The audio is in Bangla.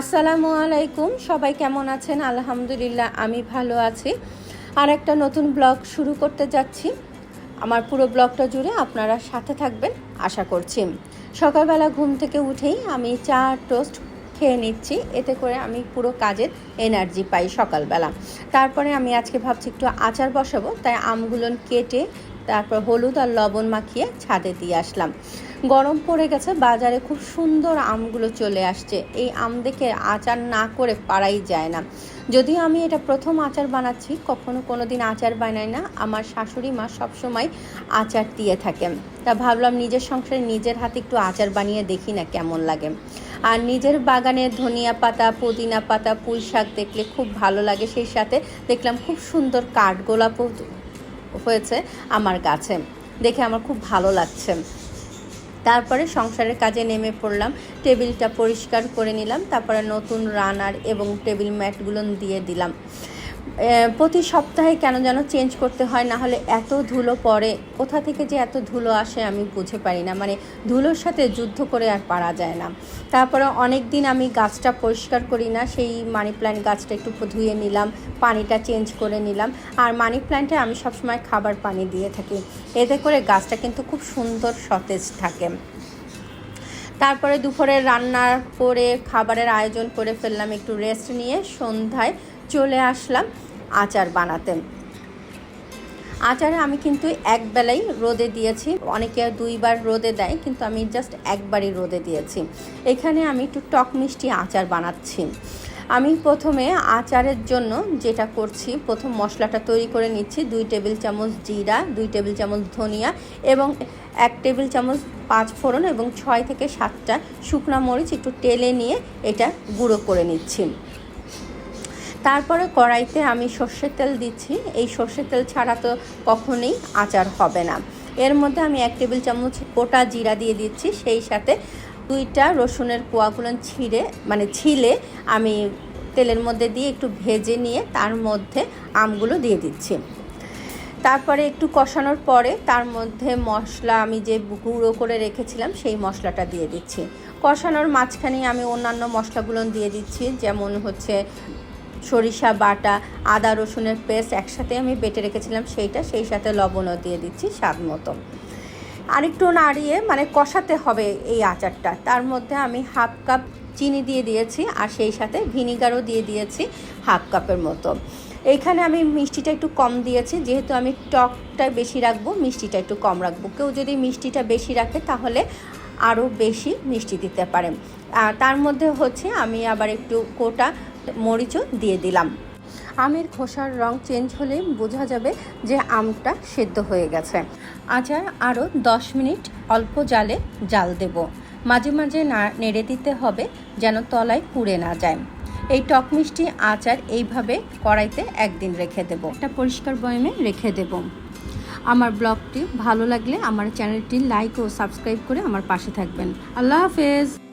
আসসালামু আলাইকুম, সবাই কেমন আছেন? আলহামদুলিল্লাহ, আমি ভালো আছি। আর একটা নতুন ব্লগ শুরু করতে যাচ্ছি। আমার পুরো ব্লগটা জুড়ে আপনারা সাথে থাকবেন, আশা করছি। সকালবেলা ঘুম থেকে উঠেই আমি চা, টোস্ট খেয়ে নিচ্ছি। এতে করে আমি পুরো কাজের এনার্জি পাই সকালবেলা। তারপরে আমি আজকে ভাবছি একটু আচার বসাবো, তাই আমগুলো কেটে তারপর হলুদ আর লবণ মাখিয়ে ছাদে দিয়ে আসলাম। গরম পড়ে গেছে, বাজারে খুব সুন্দর আমগুলো চলে আসছে। এই আম দেখে আচার না করে পারাই যায় না। যদিও আমি এটা প্রথম আচার বানাচ্ছি, কখনো কোনো দিন আচার বানাই না। আমার শাশুড়ি মা সবসময় আচার দিয়ে থাকেন তা ভাবলাম নিজের সংসারে নিজের হাতে একটু আচার বানিয়ে দেখি না কেমন লাগে। আর নিজের বাগানে ধনিয়া পাতা, পুদিনা পাতা পুঁই শাক দেখলে খুব ভালো লাগে। সেই সাথে দেখলাম খুব সুন্দর কাঠগোলাপও হয়েছে আমার গাছে দেখে আমার খুব ভালো লাগছে। তারপরে সংসারের কাজে নেমে পড়লাম, টেবিলটা পরিষ্কার করে নিলাম, তারপরে নতুন রানার এবং টেবিল ম্যাটগুলো দিয়ে দিলাম। প্রতি সপ্তাহে কেন যেন চেঞ্জ করতে হয়, না হলে এত ধুলো পড়ে। কোথা থেকে যে এত ধুলো আসে আমি বুঝে পারি না। মানে ধুলোর সাথে যুদ্ধ করে আর পারা যায় না। তারপরে অনেক দিন আমি গাছটা পরিষ্কার করি না, সেই মানি প্ল্যান্ট গাছটা একটু ধুয়ে নিলাম, পানিটা চেঞ্জ করে নিলাম। আর মানি প্ল্যান্টে আমি সবসময় খাবার পানি দিয়ে থাকি। এতে করে গাছটা কিন্তু খুব সুন্দর সতেজ থাকে। তারপরে দুপুরে রান্না করে খাবারের আয়োজন করে ফেললাম, একটু রেস্ট নিয়ে সন্ধ্যায় চলে আসলাম আচার বানাতে। আচারে আমি কিন্তু একবেলাই রোদে দিয়েছি। অনেকে দুইবার রোদে দেয়, কিন্তু আমি জাস্ট একবারই রোদে দিয়েছি। এখানে আমি একটু টক মিষ্টি আচার বানাচ্ছি। আমি প্রথমে আচারের জন্য যেটা করছি, প্রথম মশলাটা তৈরি করে নিচ্ছি, দুই টেবিল চামচ জিরা, দুই টেবিল চামচ ধনিয়া এবং এক টেবিল চামচ পাঁচ ফোড়ন এবং ছয় থেকে সাতটা শুকনো মরিচ একটু তেলে নিয়ে এটা গুঁড়ো করে নিচ্ছি। তারপরে কড়াইতে আমি সর্ষের তেল দিচ্ছি। এই সর্ষের তেল ছাড়া তো কখনোই আচার হবে না। এর মধ্যে আমি এক টেবিল চামচ গোটা জিরা দিয়ে দিচ্ছি, সেই সাথে দুইটা রসুনের কোয়াগুলো ছিঁড়ে মানে ছিলে আমি তেলের মধ্যে দিয়ে একটু ভেজে নিয়ে তার মধ্যে আমগুলো দিয়ে দিচ্ছি। তারপরে একটু কষানোর পরে তার মধ্যে মশলা আমি যে গুঁড়ো করে রেখেছিলাম সেই মশলাটা দিয়ে দিচ্ছি। কষানোর মাঝখানে আমি অন্যান্য মশলাগুলো দিয়ে দিচ্ছি, যেমন হচ্ছে সরিষা বাটা, আদা রসুনের পেস্ট একসাথে আমি বেটে রেখেছিলাম সেইটা, সেই সাথে লবণও দিয়ে দিচ্ছি স্বাদ মতো। আরেকটু নাড়িয়ে মানে কষাতে হবে এই আচারটা। তার মধ্যে আমি হাফ কাপ চিনি দিয়ে দিয়েছি আর সেই সাথে ভিনিগারও দিয়ে দিয়েছি হাফ কাপের মতো। এইখানে আমি মিষ্টিটা একটু কম দিয়েছি, যেহেতু আমি টকটা বেশি রাখব, মিষ্টিটা একটু কম রাখব। কেউ যদি মিষ্টিটা বেশি রাখে তাহলে আরও বেশি মিষ্টি দিতে পারেন তার মধ্যে হচ্ছে আমি আবার একটু কোটা মরিচও দিয়ে দিলাম। আমের খোসার রং চেঞ্জ হলে বোঝা যাবে যে আমটা সেদ্ধ হয়ে গেছে। আচার আরও দশ মিনিট অল্প জালে জাল দেব। মাঝে মাঝে না, নেড়ে দিতে হবে যেন তলায় পুড়ে না যায়। এই টক মিষ্টি আচার এইভাবে কড়াইতে একদিন রেখে দেব। একটা পরিষ্কার বয়মে রেখে দেব। আমার ব্লগটি ভালো লাগলে আমার চ্যানেলটি লাইক ও সাবস্ক্রাইব করে আমার পাশে থাকবেন। আল্লাহ হাফেজ।